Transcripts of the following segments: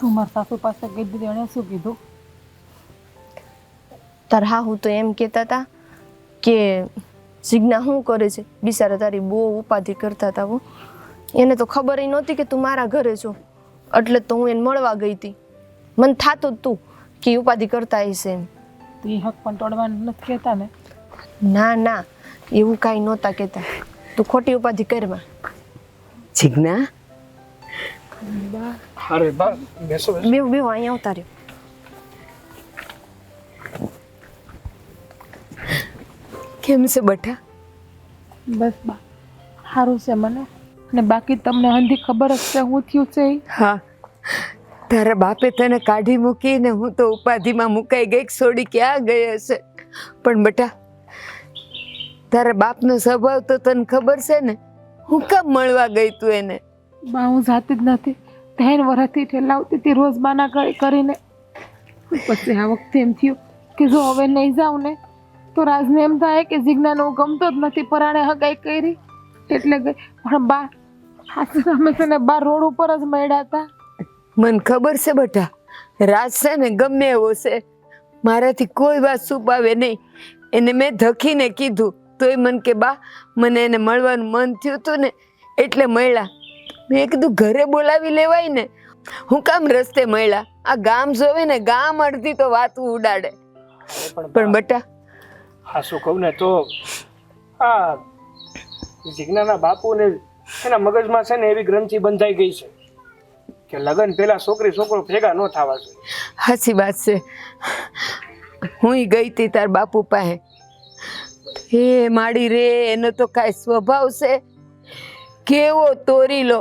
તું મારા સાસુ પાસે ગઈ દીધી એણે શું કીધું? તરહા હું તો એમ કહેતા હતા કે સિગ્ના શું કરે છે? બિચારા તારી બહુ ઉપાધિ કરતા હતા હો. એને તો ખબર નહોતી કે તું મારા ઘરે છો. એટલે તો હું એને મળવા ગઈ હતી. મને થાતું જ તું કે ઉપાધિ કરતા હશે એમ. તો એ હક પણ તોડવાનું નથી કહેતા ને? ના ના. એવું કાંઈ નહોતા કહેતા. તું ખોટી ઉપાધિ કરમાં જીજ્ઞા? અરે બા બેસો બેસો બેવ બેવ અહીંયા આવતા રહ્યો કેમ છે બટા? બસ બા. સારું છે મને. ને બાકી તમને અંધી ખબર જ છે હું થયું છે હા. તારા બાપે તને કાઢી મૂકીને હું તો ઉપાધિમાં મુકાઈ ગઈ કે છોડી ક્યાં ગઈ હશે? પણ બટા તારા બાપનો સ્વભાવ તો તને ખબર છે ને? હું કામ મળવા ગઈ તું એને? બા, હું જાતી જ નથી. ત્રણ વર્ષથી ઠેલાવતી હતી રોજ બાના કરી કરીને. પછી આ વખતે એમ થયું કે જો હવે નહીં જાઉં ને, તો રાજને એમ થાય કે જિજ્ઞાને હું ગમતો જ નથી પરાણે હગાઈ કરી. એટલે ગઈ. પણ બા સાસુ છે ને બા રોડ ઉપર જ મળ્યા હતા. મને ખબર છે બેટા, રાજ છે ને ગમે એવો છે. મારાથી કોઈ વાત છુપાવે નહીં. એને મેં ધખીને કીધું, તોય મને કે બા, મને એને મળવાનું મન થયું હતું ને, એટલે મળ્યા. મેં કીધું ઘરે બોલાવી લેવાય ને. હું કામ રસ્તે મળ્યા. આ ગામ જોવે ને ગામ અડધી તો વાત ઉડાડે. પણ બટા હા શું કહું ને તો આ જીજ્ઞાના બાપુને એના મગજમાં છે ને એવી ગ્રંથિ બંધાઈ ગઈ છે કે લગ્ન પહેલા છોકરી છોકરો ભેગા ન થવા જોઈએ. સાચી વાત છે. હું ગઈ હતી તાર બાપુ પાસે. હે માડી રે એનો તો કાંઈ સ્વભાવ છે. કેવો તોરી લો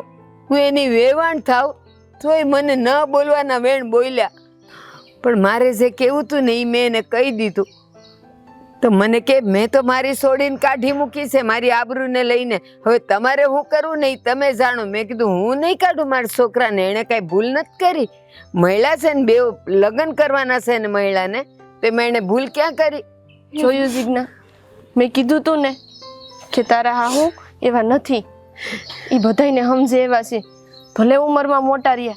હું એની વેવાણ થાવ, તોય મને ન બોલવાના વેણ બોલ્યા. પણ મારે જે કેવું હતું ને એ મેં એને કહી દીધું. તો મને કે, મેં તો મારી છોડીને કાઢી મૂકી છે, મારી આબરૂને લઈને. હવે તમારે હું કરું નહીં તમે જાણો. મેં કીધું, હું નહીં કાઢું મારા છોકરાને, એણે કાંઈ ભૂલ નથી કરી. મહિલા છે ને બે લગ્ન કરવાના છે ને મહિલાને, તો મેં એને ભૂલ ક્યાં કરી? જોયું જીજ્ઞા, મેં કીધું તું ને કે તારા હા હું એવા નથી. એ બધાયને સમજે એવા છે. ભલે ઉંમરમાં મોટા રહ્યા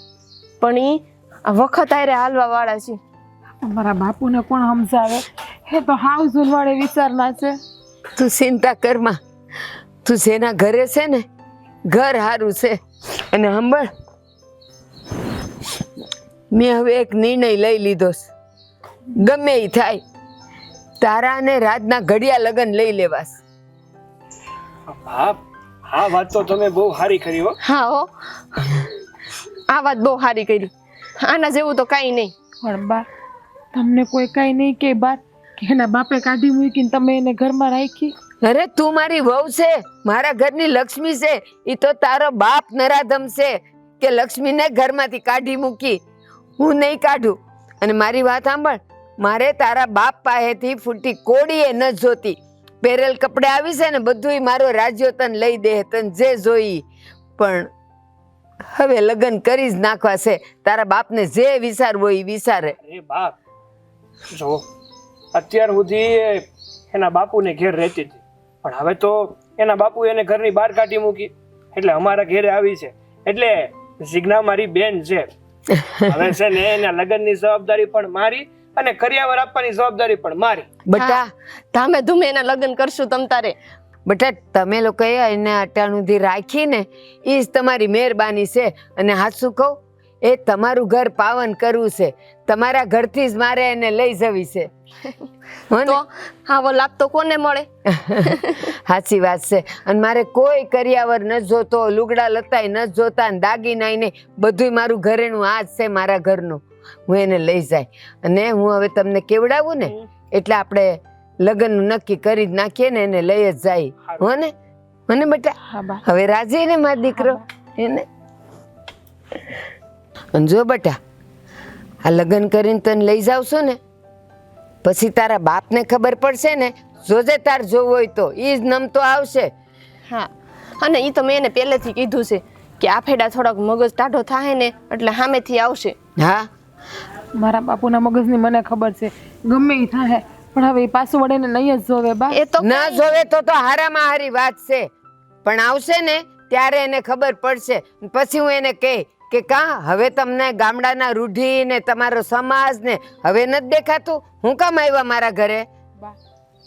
પણ એ આ વખત આરે હાલવા વાળા છે. મારા બાપુને કોણ સમજાવે? હે તો હાવ ઝુલવાડે વિચારના છે. તું ચિંતા કરમાં તું જેના ઘરે છે ને ઘર સારું છે. અને સાંભળ મેં હવે એક નિર્ણય લઈ લીધો છે. ગમે એ થાય તારા અને રાજના ઘડિયા લગ્ન લઈ લેવાસ હા હા વાત તો તમે બહુ સારી કરી હો. હા હો. આ વાત બહુ સારી કરી. આના જેવું તો કાંઈ નહીં. પણ બા તમને કોઈ કાંઈ નહીં કે બા કે એના બાપે કાઢી મૂકીને તમે એને ઘરમાં રાખી? અરે તું મારી વહુ છે. મારા ઘરની લક્ષ્મી છે. એ તો તારો બાપ નરાધમ છે કે લક્ષ્મીને ઘરમાંથી કાઢી મૂકી. હું નહીં કાઢું. અને મારી વાત સાંભળ. મારે તારા બાપ પાસેથી ફૂટી કોડીએ ન જોતી. પહેરેલ કપડે આવી છે ને બધુંય મારો રાજ્યો તને લઈ દે તને જે જોઈ. પણ હવે લગ્ન કરી જ નાખવા છે. તારા બાપને જે વિચારવો એ વિચારે. એ બાપ જો અત્યાર સુધી એના બાપુને ઘેર રહેતી હતી. પણ હવે તો એના બાપુ એને ઘરની બહાર કાઢી મૂકી. એટલે અમારા ઘેરે આવી છે. એટલે જીજ્ઞા મારી બેન છે. હવે છે ને એના લગ્નની જવાબદારી પણ મારી અને કરિયાવર આપવાની જવાબદારી પણ મારી. બટા ધામે ધૂમે એના લગ્ન કરશું તમ તારે. બટા તમે લોકો એને અટાણુંથી રાખીને એ જ તમારી મહેરબાની છે. અને હાથું કહું? એ તમારું ઘર પાવન કરવું છે. તમારા ઘરથી જ મારે એને લઈ જવી છે? તો આવો લાભ તો કોને મળે? સાચી વાત છે. અને મારે કોઈ કરિયાવર ન જોતો લુગડા લતાય ન જોતા ને દાગીનાય નહીં બધુંય મારું ઘરેણું આ જ છે મારા ઘરનું. હું એને લઈ જાય. અને હું હવે તમને કેવડાવું ને એટલે આપણે લગ્નનું નક્કી કરી જ નાખીએ ને એને લઈ જ જાય. હો ને હો બેટા હવે રાજી ને મારો દીકરો? એને? અને જો બેટા આ લગ્ન કરીને તને લઈ જાવશો ને પછી તારા બાપને ખબર પડશે ને જોજે તાર જોવું હોય તો એ જ નમતો આવશે. હા. અને એ તો મેં એને પહેલેથી કીધું છે કે આ ફેડા થોડોક મગજ ટાઢો થાય ને એટલે સામેથી આવશે. હા? મારા બાપુના મગજની મને ખબર છે. ગમે એ થાય પણ હવે પાછું પાછું વળીને નહીં જ જોવે બા. એ તો ના જોવે તો તો હારામાં હારી વાત છે. પણ આવશે ને ત્યારે એને ખબર પડશે. પછી હું એને કહે કે કાં હવે તમને ગામડાના રૂઢી ને તમારો સમાજ ને હવે નથી દેખાતું? હું કામ આવ્યા મારા ઘરે? બા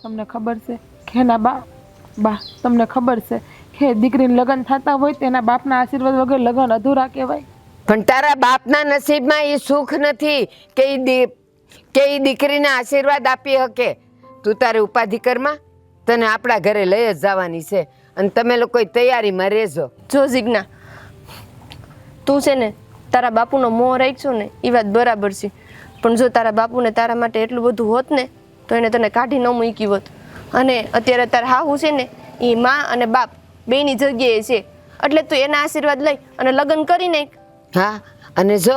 તમને ખબર છે? ખેના બા બા તમને ખબર છે? કે દીકરીને લગ્ન થતા હોય તેના બાપના આશીર્વાદ વગર લગ્ન અધૂરા કહેવાય. પણ તારા બાપના નસીબમાં એ સુખ નથી કે એ કે એ દીકરીને આશીર્વાદ આપી શકે. તું તારે ઉપાધિ કરમાં, તને આપણા ઘરે લઈ જ જવાની છે અને તમે લોકો તૈયારીમાં રહેજો. જો જીજ્ઞા, તું છે ને તારા બાપુનો મોહ રાખશો ને એ વાત બરાબર છે. પણ જો તારા બાપુને તારા માટે એટલું બધું હોત ને, તો એને તને કાઢી ન મૂકી હોત. અને અત્યારે તારા હાહુ છે ને એ માં અને બાપ બેની જગ્યાએ છે. એટલે તું એના આશીર્વાદ લઈ અને લગ્ન કરી નાખ હા અને જો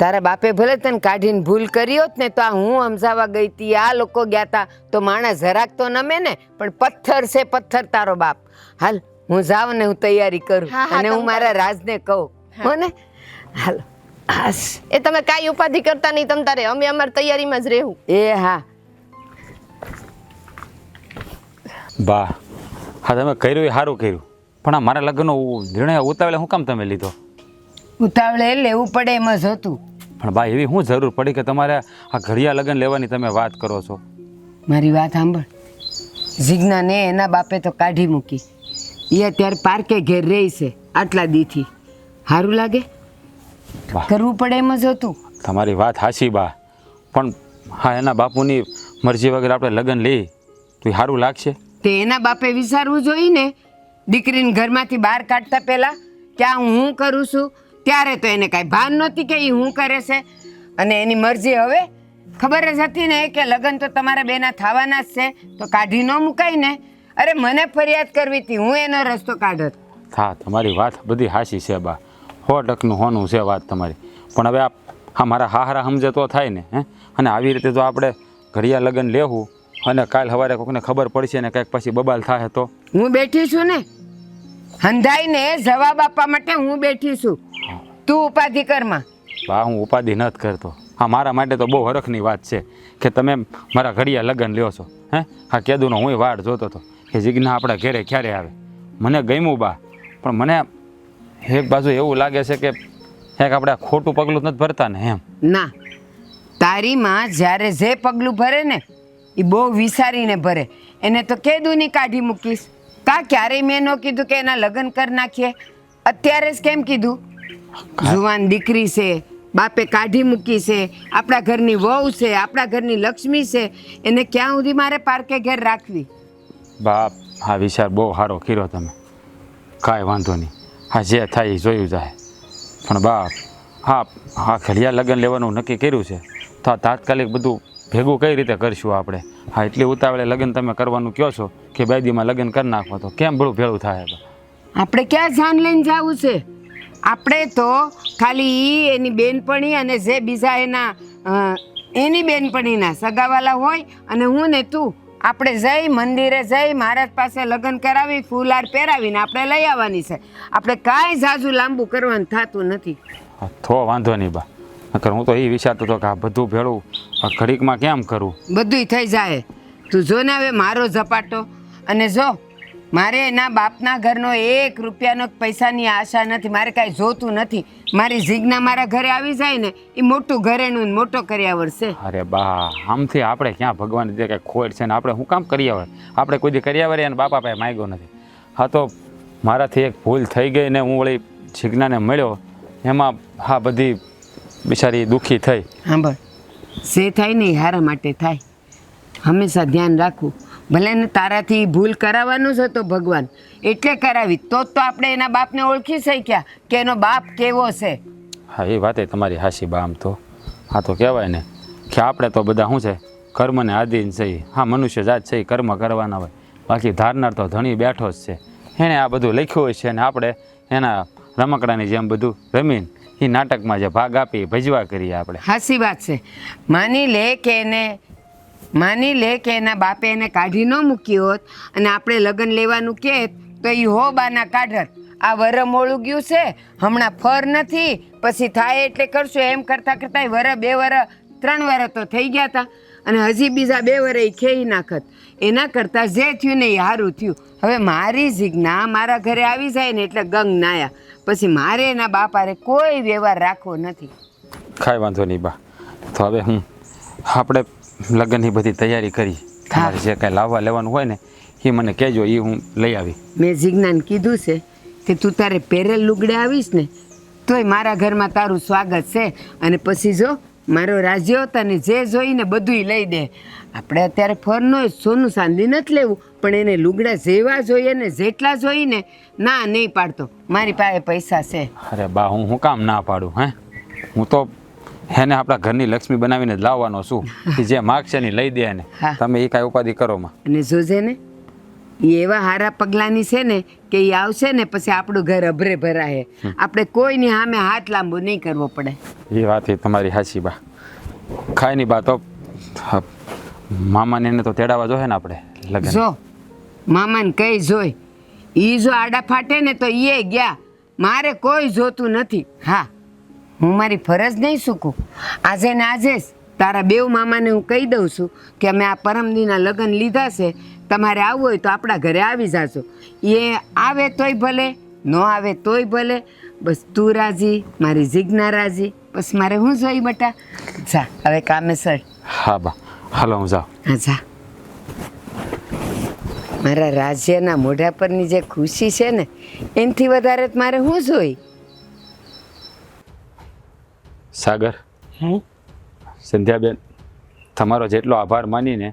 તારા બાપે ભલે તને કાઢીને ભૂલ કરી હોત ને તો આ હું સમજાવવા ગઈ હતી આ લોકો ગયા હતા તો માણસ જરાક તો નમે ને પણ પથ્થર છે પથ્થર તારો બાપ. હાલ હું જાઉં ને હું તૈયારી કરું. હા, હા, અને હું મારા રાજને કહું. હો. ને હાલો હાસ. એ તમે કાંઈ ઉપાધિ કરતા નહીં તમ તારે અમે અમારી તૈયારીમાં જ રહેવું. એ હા. બા હા તમે કર્યું એ સારું કર્યું. પણ આ મારા લગ્નનો નિર્ણય ઉતાવળે શું કામ તમે લીધો? ઉતાવળે લેવું પડે એમ જ હતું. પણ બા એવી શું જરૂર પડી કે તમારે આ ઘડિયા લગ્ન લેવાની તમે વાત કરો છો? મારી વાત સાંભળ. જીજ્ઞાને એના બાપે તો કાઢી મૂકી. એ અત્યારે પાર્કે ઘેર રહી છે આટલા દીથી. સારું લાગે? કરવું પડે એમ જ હતું. તમારી વાત હાસી બા. પણ હા એના બાપુની મરજી વગર આપણે લગ્ન લઈ તો સારું લાગશે? તે એના બાપે વિચારવું જોઈએ ને. દીકરીને ઘરમાંથી બહાર કાઢતા પહેલાં કે આ હું કરું છું? ત્યારે તો એને કાંઈ ભાન નહોતી કે એ હું કરે છે? અને એની મરજી હવે? ખબર જ હતી ને કે લગ્ન તો તમારા બેના થવાના જ છે તો કાઢી ન મુકાય ને? અરે મને ફરિયાદ કરવી હતી હું એનો રસ્તો કાઢત હા તમારી વાત બધી હાસી છે બા. સો ટકનું હોનું છે વાત તમારી. પણ હવે આ હા મારા હાહરા સમજે તો થાય ને હે? અને આવી રીતે જો આપણે ઘડિયા લગ્ન લેવું અને કાલ સવારે કોકને ખબર પડશે ને કંઈક પછી બબાલ થાય તો? હું બેઠી છું ને? હંધાઈને જવાબ આપવા માટે હું બેઠી છું. તું ઉપાધિ કરમાં બા હું ઉપાધિ નથી કરતો. હા મારા માટે તો બહુ હરખની વાત છે કે તમે મારા ઘડિયા લગ્ન લ્યો છો. હે? હા કેદુનો હું વાડ જોતો હતો કે જીજ્ઞા આપણા ઘેરે ક્યારે આવે. મને ગમ્યું બા પણ મને એક બાજુ એવું લાગે છે કે એક આપણે ખોટું પગલું નથી ભરતા ને એમ. ના તારી માં જ્યારે જે પગલું ભરે ને એ બહુ વિસારીને ભરે. એને તો કેદુની કાઢી મૂકીશ. કા ક્યારેય મેં ન કીધું કે એના લગ્ન કરી નાખીએ? અત્યારે જ કેમ કીધું? જુવાન દીકરી છે બાપે કાઢી મૂકી છે આપણા ઘરની વહુ છે આપણા ઘરની લક્ષ્મી છે એને ક્યાં સુધી મારે પાર્કે ઘેર રાખવી? બાપ હા વિચાર બહુ સારો કર્યો તમે. કાંઈ વાંધો નહીં. હા જે થાય એ જોયું જાય. પણ બાપ હા હા ઘડિયા લગ્ન લેવાનું નક્કી કર્યું છે. તો આ તાત્કાલિક બધું ભેગું કઈ રીતે કરશું આપણે? હા એટલી ઉતાવળે લગ્ન તમે કરવાનું કહો છો કે બે દીમાં લગ્ન કરી નાખો તો કેમ બધું ભેળું થાય? આપણે ક્યાં જાન લઈને જવું છે? આપણે તો ખાલી એ એની બેનપણી અને જે બીજા એના એની બેનપણીના સગાવાલા હોય અને હું ને તું આપણે જઈ મંદિરે જઈ મહારાજ પાસે લગ્ન કરાવી ફૂલહાર પહેરાવીને આપણે લઈ આવવાની છે. આપણે કાંઈ ઝાઝું લાંબુ કરવાનું થતું નથી. થો વાંધો નહીં બા. નકર હું તો એ વિચારતો હતો કે આ બધું ભેળું આ ઘડીકમાં કેમ કરું? બધુંય થઈ જાય. તું જો ને હવે મારો ઝપાટો અને જો મારે એના બાપના ઘરનો એક રૂપિયાનો પૈસાની આશા નથી મારે કાંઈ જોતું નથી. મારી જીજ્ઞા મારા ઘરે આવી જાય ને એ મોટું ઘરેનું ને મોટો કર્યાવર છે અરે બા આમથી આપણે ક્યાં ભગવાન જે કાંઈ ખોટ છે ને આપણે શું કામ કરી આવે આપણે કોઈ દી કર્યા વરે અને બાપા પાસે માગ્યો નથી. હા તો મારાથી એક ભૂલ થઈ ગઈ ને હું વળી જીજ્ઞાને મળ્યો એમાં હા બધી બિચારી દુઃખી થઈ. સાંભળ જે થાય ને એ હારા માટે થાય. હંમેશા ધ્યાન રાખવું. ભલે ને તારાથી ભૂલ કરાવવાનું છે તો ભગવાન એટલે કરાવી. તો જ તો આપણે એના બાપને ઓળખી શક્યા કે એનો બાપ કેવો છે. હા એ વાતે તમારી હાસી બા આમ તો. હા તો કહેવાય ને કે આપણે તો બધા શું છે કર્મને આધીન છે હા મનુષ્ય જાત છે કર્મ કરવાના હોય. બાકી ધારનાર તો ધણી બેઠો જ છે. એણે આ બધું લખ્યું હોય છે અને આપણે એના રમકડાની જેમ બધું રમીને એ નાટકમાં જે ભાગ આપી ભજવા કરીએ આપણે. હાસી વાત છે. માની લે કે એને માની લે કે એના બાપે એને કાઢી ન મૂકી હોત અને આપણે લગ્ન લેવાનું કહે તો એ હો બાના કાઢત. આ વર મોળું ગયું છે. હમણાં ફર નથી. પછી થાય એટલે કરશું. એમ કરતાં કરતાં વર બે વર ત્રણ વર તો થઈ ગયા હતા અને હજી બીજા બે વર એ ખેઈ નાખત. એના કરતાં જે થયું ને એ સારું થયું. હવે મારી જીજ્ઞા મારા ઘરે આવી જાય ને એટલે ગંગ નાયા. પછી મારે એના બાપારે કોઈ વ્યવહાર રાખવો નથી. કાંઈ વાંધો નહીં બા. તો હવે હું, આપણે લગ્નની બધી તૈયારી કરી. તમારે જે કાંઈ લાવવા લેવાનું હોય ને એ મને કહેજો એ હું લઈ આવી. મેં જીજ્ઞાન કીધું છે કે તું તારે પહેરેલ લુગડે આવીશ ને તોય મારા ઘરમાં તારું સ્વાગત છે. અને પછી જો મારો રાજ્યો તને જે જોઈને બધુંય લઈ દે. આપણે અત્યારે ફરનો સોનું સાંધી નથી લેવું પણ એને લુગડા જેવા જોઈએ ને જેટલા જોઈએ ને ના નહીં પાડતો. મારી પાસે પૈસા છે. અરે બા હું હું કામ ના પાડું હે? હું તો એને આપણા ઘરની લક્ષ્મી બનાવીને જ લાવવાનો છું કે જે માગશે ને લઈ દે એને. હા. તમે એ કાંઈ ઉપાધિ કરો માં. અને જોજે ને એ એવા હારા પગલાંની છે ને કે એ આવશે ને પછી આપણું ઘર અભરે ભરાય. આપણે કોઈની સામે હાથ લાંબો નહીં કરવો પડે. એ વાત એ તમારી હાચી બા. ખાય નહીં બા તો હા, મામાને એને તો તેડાવા જોહે ને આપણે લગ્ન. જો મામાને કઈ જોઈ એ જો આડા ફાટે ને તો એ ગયા. મારે કોઈ જોતું નથી. હા. હું મારી ફરજ નહીં ચૂકું આજે ને આજે જ તારા બેવ મામાને હું કહી દઉં છું કે અમે આ પરમદીના લગ્ન લીધા છે તમારે આવવું હોય તો આપણા ઘરે આવી જાજો. એ આવે તોય ભલે ન આવે તોય ભલે બસ તું રાજી મારી જીજ્ઞા રાજી બસ મારે શું જોઈ બટા? જા હવે કામે સર. હા બા હાલો હું જાઉં. હા જા. મારા રાજ્યના મોઢા પરની જે ખુશી છે ને એનાથી વધારે મારે શું જોઈ સાગર. સંધ્યાબેન તમારો જેટલો આભાર માનીને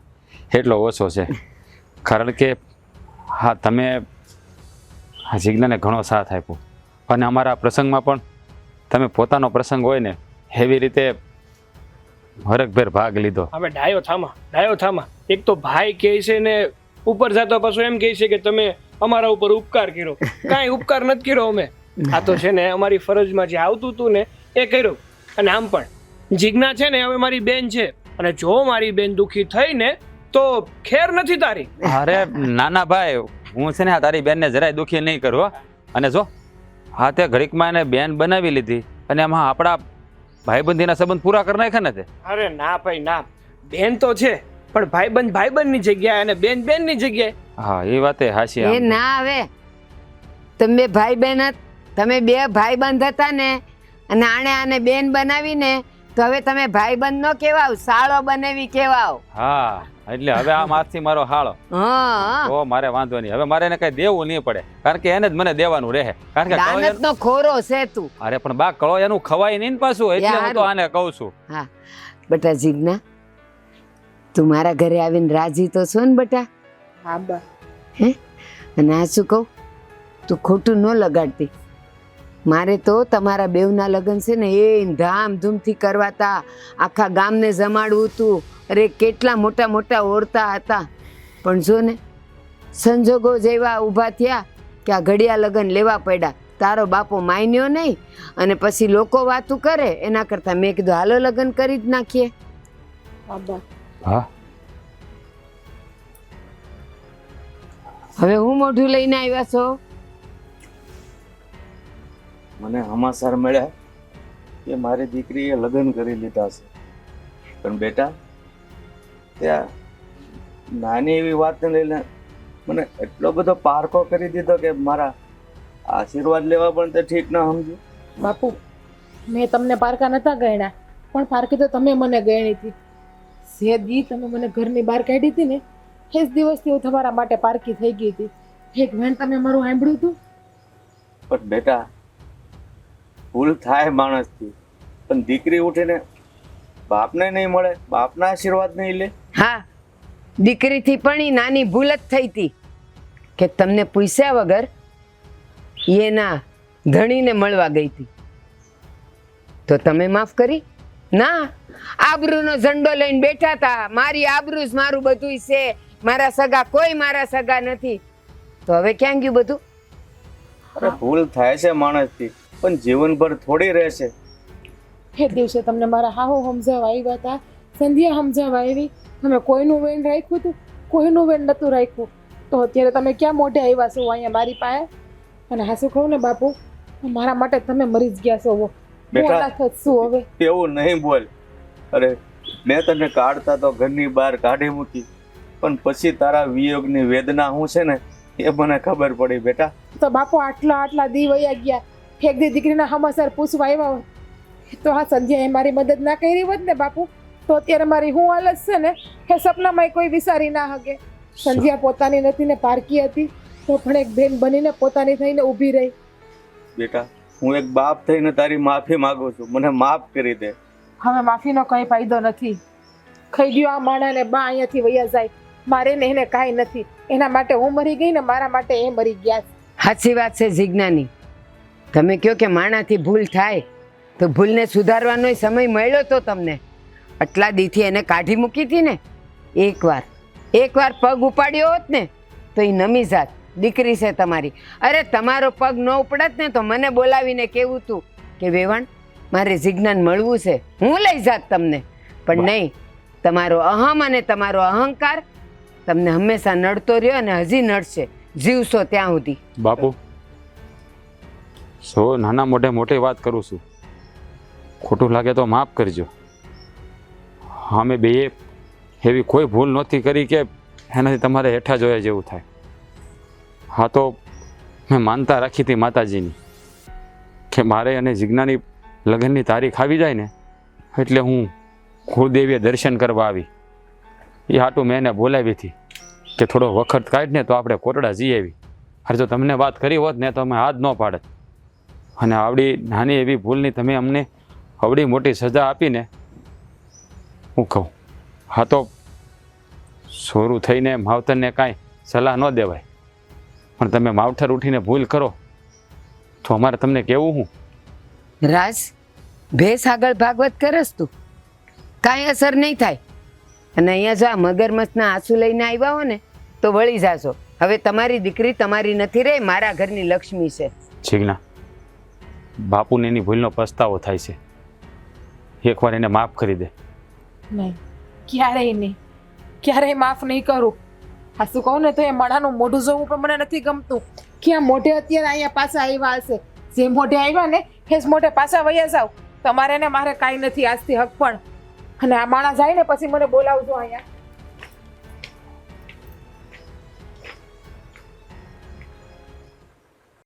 એટલો ઓછો છે. કારણ કે હા તમે આ જિજ્ઞાને ઘણો સાથ આપ્યો. અને અમારા પ્રસંગમાં પણ તમે પોતાનો પ્રસંગ હોય ને એવી રીતે હરકભેર ભાગ લીધો. હવે ડાયો થામા ડાયો થામા. એક તો ભાઈ કહે છે ને ઉપર જતો પાછું એમ કહે છે કે તમે અમારા ઉપર ઉપકાર કર્યો. કાંઈ ઉપકાર નથી કર્યો અમે. આ તો છે ને અમારી ફરજમાં જે આવતું હતું ને એ કર્યું. અને આમ પણ. જીજ્ઞા છે ને હવે મારી બેન છે. અને જો મારી બેન દુખી થઈ ને તો ખેર નથી તારી. અરે નાના ભાઈ હું છે ને તારી બેનને જરાય દુખી નહીં કરું અને જો હા તે ઘડીકમાં એને બેન બનાવી લીધી અને એમાં આપણા ભાઈબંધીના સંબંધ પૂરા કરી નાખ્યા ને તે? અરે ના ભાઈ ના. બેન તો છે પણ ભાઈબંધ ભાઈબંધની જગ્યાએ અને બેન બેનની જગ્યાએ. હા એ વાતે હાશી એ. ના આવે. તમે ભાઈ બહેન તમે બે ભાઈ બંધ હતા ને અને આણે આને બેન બનાવીને તો હવે તમે ભાઈ બંધ નો કેવાવ સાળો બનાવી કેવાવ. હા એટલે હવે આ મારથી મારો હાળો. હા. મારે વાંધો નહીં. હવે મારે એને કઈ દેવું નહીં પડે. કારણ કે એને જ મને દેવાનું રહે. કારણ કે દાનત નો ખોરો છે તું. અરે પણ બા કળો એનું ખવાય નહીં ને પાછું. એટલે હું તો આને કહું છું. હા. બટા જીજ્ઞા તું મારા ઘરે આવીને રાજી તો છો ને બટા? હા બા. હે? અને આ શું કહું? તું ખોટું ન લગાડતી. મારે તો તમારા બેવના લગ્ન છે ને એ ધામધૂમથી કરવાતા આખા ગામને જમાડવું હતું. અરે કેટલા મોટા મોટા ઓરતા હતા. પણ જો ને સંજોગો જેવા ઊભા થયા કે આ ઘડિયા લગ્ન લેવા પડ્યા. તારો બાપો માન્યો નહીં અને પછી લોકો વાતું કરે એના કરતાં મેં કીધું હાલો લગ્ન કરી જ નાખીએ. હા હા. હવે હું મોઢું લઈને આવ્યા છો? મને સમાચાર મળ્યા કે મારી દીકરીએ લગ્ન કરી લીધા છે. પણ બેટા ત્યાં નાની એવી વાતને લઈને મને એટલો બધો પારકો કરી દીધો કે મારા આશીર્વાદ લેવા પણ તે ઠીક ન સમજ્યું બાપુ મેં તમને પારકા નતા ગણ્યા પણ પારકી તો તમે મને ગણી હતી. જે દી તમે મને ઘરની બહાર કાઢી હતી ને એ જ દિવસથી હું તમારા માટે પારકી થઈ ગઈ હતી. એક વેન તમે મારું સાંભળ્યું હતું? પણ બેટા ભૂલ થાય માણસથી. પણ દીકરી ઉઠીને બાપને નહીં મળે બાપના આશીર્વાદ નહીં લે. હા દીકરીથી પણ એ નાની ભૂલ જ થઈ હતી કે તમને પૂછ્યા વગર એના ધણીને મળવા ગઈ હતી તો તમે માફ કરી? ના આબરૂનો ઝંડો લઈને બેઠા હતા મારી આબરૂ જ મારું બધું છે. મારા સગા કોઈ મારા સગા નથી. તો હવે ક્યાં ગયું બધું? અરે ભૂલ થાય છે માણસથી. પણ જીવનભર થોડી રહેશે. એ દિવસે તમને મારા હાહો સમજાવવા આવ્યા હતા. સંધ્યા સમજાવવા આવી. તમે કોઈનું વેન રાખ્યું હતું? કોઈનું વેન નહોતું રાખ્યું. તો અત્યારે તમે ક્યાં મોઢે આવ્યા છો અહીંયા મારી પાસે? અને હાસું કહું ને બાપુ? મારા માટે તમે મરી જ ગયા છો હું. બેટા. શું હવે. એવું નહીં બોલ. અરે મેં તને કાઢતા તો ઘરની બહાર કાઢી મૂકી. પણ પછી તારા વિયોગની વેદના શું છે ને એ મને ખબર પડી બેટા. તો બાપુ આટલા આટલા દી વયા ગયા. એક દી દીકરીના હમાસર પૂછવા આવ્યા હોય તો હા સંધ્યાએ મારી મદદ ના કરી હોત ને બાપુ તો અત્યારે મારી હું હાલત છે ને એ સપનામાં કોઈ વિચારી ના હકે. સંધ્યા પોતાની નથી ને પારકી હતી તો પણ એક બેન બનીને પોતાની થઈને ઊભી રહી. બેટા હું એક બાપ થઈને તારી માફી માંગુ છું. મને માફ કરી દે. હવે માફીનો કંઈ ફાયદો નથી. ખાઈ ગયો આ માણાને બા અહીંયાથી વયા જાય. મારે ને એને કાંઈ નથી. એના માટે હું મરી ગઈ ને મારા માટે એ મરી ગયા સાચી વાત છે જિજ્ઞાની. તમે કહો કે માણાથી ભૂલ થાય તો ભૂલને સુધારવાનો સમય મળ્યો તો તમને. આટલા દીથી એને કાઢી મૂકી હતી ને એકવાર એકવાર પગ ઉપાડ્યો હોત ને તો એ નમી જાત દીકરી છે તમારી. અરે તમારો પગ ન ઉપડત ને તો મને બોલાવીને કેવું તું? કે વેવાણ મારે જિજ્ઞાન મળવું છે હું લઈ જાત તમને. પણ નહીં તમારો અહમ અને તમારો અહંકાર તમને હંમેશા નડતો રહ્યો અને હજી નડશે. જીવશો ત્યાં સુધી. બાપુ. સો નાના મોઢે મોટી વાત કરું છું. ખોટું લાગે તો માફ કરજો. અમે બે એવી કોઈ ભૂલ નહોતી કરી કે એનાથી તમારે હેઠા જોયા જેવું થાય. હા તો મેં માનતા રાખી હતી માતાજીની કે મારે અને જિજ્ઞાની લગ્નની તારીખ આવી જાય ને એટલે હું કુળદેવીએ દર્શન કરવા આવી. એ હાટું મેં એને બોલાવી હતી કે થોડો વખત કાઢ ને તો આપણે કોટડા જઈ આવી. અરે જો તમને વાત કરી હોત ને તો અમે હાથ ન પાડત. અને આવડી નાની એવી ભૂલની તમે અમને આવડી મોટી સજા આપીને હું કહું હા તો સોરું થઈને માવતરને કાંઈ સલાહ ન દેવાય. પણ તમે માવઠર ઉઠીને ભૂલ કરો તો અમારે તમને કેવું હું? રાજ ભેસ આગળ ભાગવત કરસ તું. કાંઈ અસર નહીં થાય. અને અહીંયા જા આ મગરમચ્છના આંસુ લઈને આવ્યા હો ને તો વળી જાશો હવે તમારી દીકરી તમારી નથી રે મારા ઘરની લક્ષ્મી છે. જીજ્ઞા બાપુને એની ભૂલનો પસ્તાવો થાય છે. એકવાર એને માફ કરી દે. નહીં, ક્યારેય નહીં, ક્યારેય માફ નહીં કરું. આ શું કહું ને, તો એ માણાનું મોઢું જોવું પણ મને નથી ગમતું. કે આ મોઢે અત્યારે અહીંયા પાછા આવ્યા હશે? જે મોઢે આવ્યા ને, એ જ મોઢે પાછા વયા જાવ તમારે ને મારે કાંઈ નથી, આજથી હક પણ. અને આ માણસ જાય ને, પછી મને બોલાવજો અહીંયા.